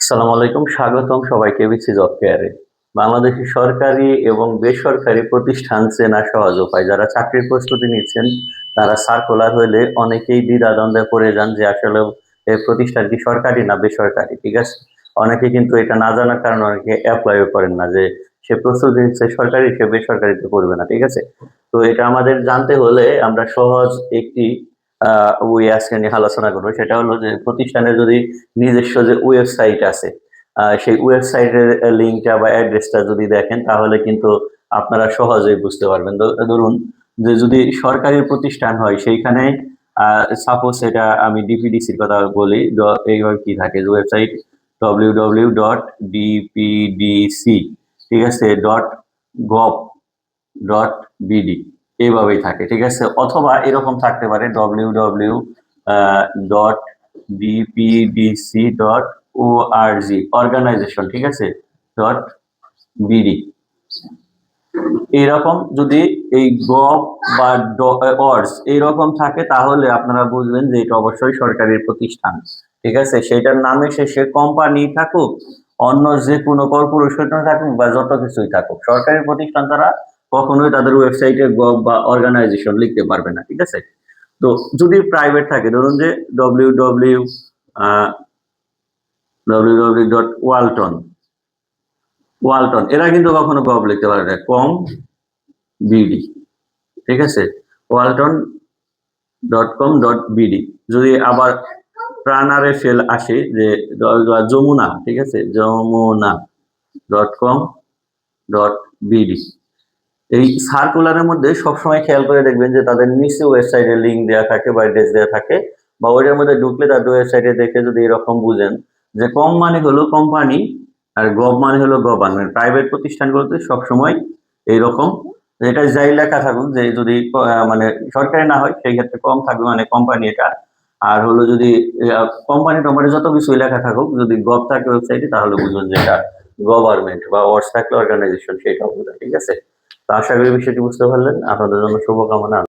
আসসালামু আলাইকুম, স্বাগতম সবাইকে বিসি জব কেয়ারে বাংলাদেশের সরকারি এবং বেসরকারি প্রতিষ্ঠান চেনা সহজ উপায়। যারা চাকরির প্রস্তুতি নিচ্ছেন, তারা সার্কুলার হলে অনেকেই দ্বিধাদ্বন্দ্বে পড়ে যান যে আসলে এই প্রতিষ্ঠান কি সরকারি না বেসরকারি, ঠিক আছে? অনেকে কিন্তু এটা না জানার কারণে অনেকে অ্যাপ্লাইও করেন না যে সে প্রস্তুতি নিচ্ছে সরকারি, সে বেসরকারিতে করবে না, ঠিক আছে? তো এটা আমাদের জানতে হলে আমরা সহজ একটি ওই আজকে নিয়ে আলোচনা করব। সেটা হলো যে প্রতিষ্ঠানের যদি নিজস্ব যে ওয়েবসাইট আছে সেই ওয়েবসাইটের লিঙ্কটা বা অ্যাড্রেসটা যদি দেখেন, তাহলে কিন্তু আপনারা সহজেই বুঝতে পারবেন। ধরুন যে যদি সরকারি প্রতিষ্ঠান হয়, সেইখানে সাপোজ এটা আমি ডিপিডিসির কথা বলি এইভাবে কি থাকে? যে website W W dot DPDC ঠিক আছে? ডট গভ ডট বিডি এইভাবেই থাকে, ঠিক আছে? অথবা এরকম থাকতে পারে W W dot DPDC dot O R G organization ঠিক আছে? ডট বিডি এইরকম যদি এই গভ বা অর্স এইরকম থাকে, তাহলে আপনারা বুঝবেন যে এটা অবশ্যই সরকারি প্রতিষ্ঠান, ঠিক আছে? সেটার নামে শেষে কোম্পানি থাকুক, অন্য যে কোনো কর্পোরেশন থাকুক বা যত কিছুই থাকুক, সরকারি প্রতিষ্ঠান তারা কখনোই তাদের ওয়েবসাইটে গভ বা অর্গানাইজেশন লিখতে পারবে না, ঠিক আছে? তো যদি প্রাইভেট থাকে, ধরুন যে W W W W dot Walton Walton এরা কিন্তু কখনো গভ লিখতে পারে না কম বিডি ঠিক আছে? Walton dot com dot BD যদি আবার প্রাণারে ফেল আসে যে যমুনা, ঠিক আছে? Jamuna dot com dot BD এই সার্কুলারের মধ্যে সবসময় খেয়াল করে দেখবেন যে তাদের নিচে ওয়েবসাইটের লিঙ্ক দেওয়া থাকে বা অ্যাড্রেস দেওয়া থাকে বা ওইটার মধ্যে ঢুকলে তাদের ওয়েবসাইটে দেখে যদি এরকম বুঝেন যে কম মানে হলো কোম্পানি আর গভ মানে হলো গভর্নমেন্ট প্রাইভেট প্রতিষ্ঠানগুলোতে সবসময় এইরকম। এটা যাই লেখা থাকুক যে যদি মানে সরকারি না হয়, সেই ক্ষেত্রে কম থাকবে মানে কোম্পানি এটা। আর হলো যদি কোম্পানি টোম্পানি যত কিছু লেখা থাকুক, যদি গভ থাকে ওয়েবসাইটে তাহলে বুঝুন যে এটা গভর্নমেন্ট বা ওয়ার্স থাকলে অর্গানাইজেশন বোঝা ঠিক আছে? তো আশা করি বিষয়টি বুঝতে পারলেন। আপনাদের জন্য শুভকামনা।